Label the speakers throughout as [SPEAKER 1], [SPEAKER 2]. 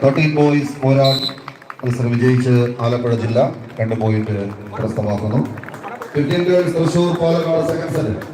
[SPEAKER 1] Thirteen boys പോരാൾ മത്സരം വിജയിച്ച് ആലപ്പുഴ ജില്ല രണ്ട് point കരസ്ഥമാക്കുന്നു fifteen Thrissur Palakkad second set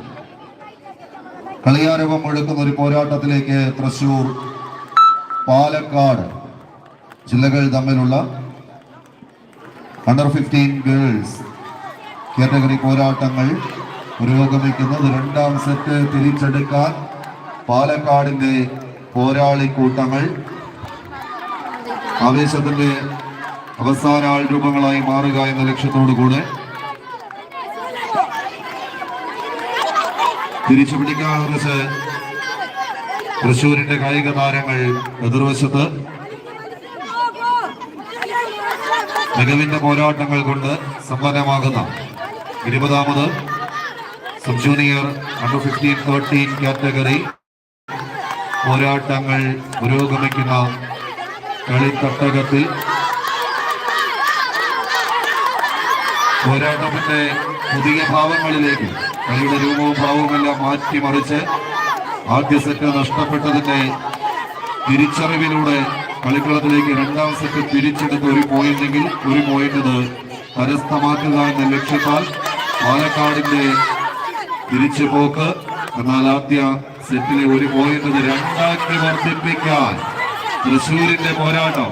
[SPEAKER 1] കളിയാരവം മുഴക്കുന്ന ഒരു പോരാട്ടത്തിലേക്ക് തൃശൂർ പാലക്കാട് ജില്ലകൾ തമ്മിലുള്ള അണ്ടർ ഫിഫ്റ്റീൻ ഗേൾസ് കാറ്റഗറി പോരാട്ടങ്ങൾ പുരോഗമിക്കുന്നത്. രണ്ടാം സെറ്റ് തിരിച്ചെടുക്കാൻ പാലക്കാടിന്റെ പോരാളി കൂട്ടങ്ങൾ ആവേശത്തിന്റെ അവസാന ആൾ രൂപങ്ങളായി മാറുക എന്ന ലക്ഷ്യത്തോടു കൂടെ തിരിച്ചു പിടിക്കാൻ കുറച്ച് തൃശൂരിന്റെ കായിക താരങ്ങൾ എതിർവശത്ത് മികവിന്റെ പോരാട്ടങ്ങൾ കൊണ്ട് സമ്പന്നമാകുന്ന ഇരുപതാമത് sub junior under fifteen thirteen category പോരാട്ടങ്ങൾ പുരോഗമിക്കുന്ന കളിത്തട്ടകത്തിൽ പോരാട്ടത്തിന്റെ പുതിയ ഭാവങ്ങളിലേക്ക് കളിയുടെ രൂപവും ഭാവവും എല്ലാം മാറ്റിമറിച്ച് ആദ്യ സെറ്റ് നഷ്ടപ്പെട്ടതിന്റെ തിരിച്ചറിവിലൂടെ കളിക്കളത്തിലേക്ക് രണ്ടാം സെറ്റ് തിരിച്ചെടുത്ത് ഒരു പോയിന്റെങ്കിൽ ഒരു പോയിന്റ് കരസ്ഥമാക്കുക എന്ന ലക്ഷ്യത്താൽ പാലക്കാടിന്റെ തിരിച്ചു പോക്ക് എന്നാൽ ആദ്യ സെറ്റിലെ ഒരു പോയിന്റ് രണ്ടാക്കി വർദ്ധിപ്പിക്കാൻ തൃശൂരിന്റെ പോരാട്ടം.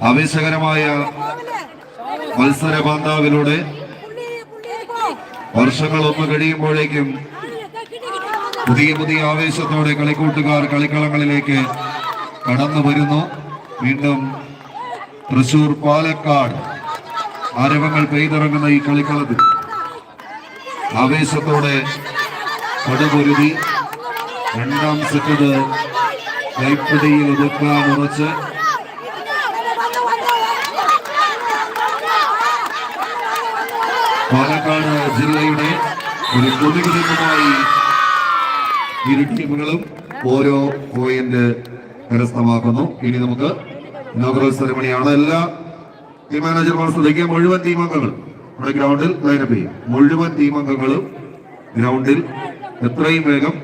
[SPEAKER 1] ആവേശകരമായ മത്സര ബാന്ധാവിലൂടെ വർഷങ്ങൾ ഒന്ന് കഴിയുമ്പോഴേക്കും പുതിയ പുതിയ ആവേശത്തോടെ കളിക്കൂട്ടുകാർ കളിക്കളങ്ങളിലേക്ക് കടന്നു വരുന്നു. വീണ്ടും തൃശൂർ പാലക്കാട് ആരവങ്ങൾ പെയ്തിറങ്ങുന്ന ഈ കളിക്കളത്തിൽ ആവേശത്തോടെ കടുപൊരുതി രണ്ടാം സെറ്റത് കൈപ്പിടിയിൽ ഒതുക്കാൻ ഉറച്ച് പാലക്കാട് ജില്ലയുടെ ഒരു കൊടികുതിപ്പുമായി ഇരു ടീമുകളും ഓരോ പോയിന്റ് കരസ്ഥമാക്കുന്നു. ഇനി നമുക്ക് ഇനോഗ്രൽ സെറമണിയാണ് എല്ലാ ടീം മാനേജർമാർ ശ്രദ്ധിക്കുക. മുഴുവൻ ടീം അംഗങ്ങൾ നമ്മുടെ ഗ്രൗണ്ടിൽ ലൈനപ്പ് ചെയ്യും മുഴുവൻ ടീം അംഗങ്ങളും ഗ്രൗണ്ടിൽ എത്രയും വേഗം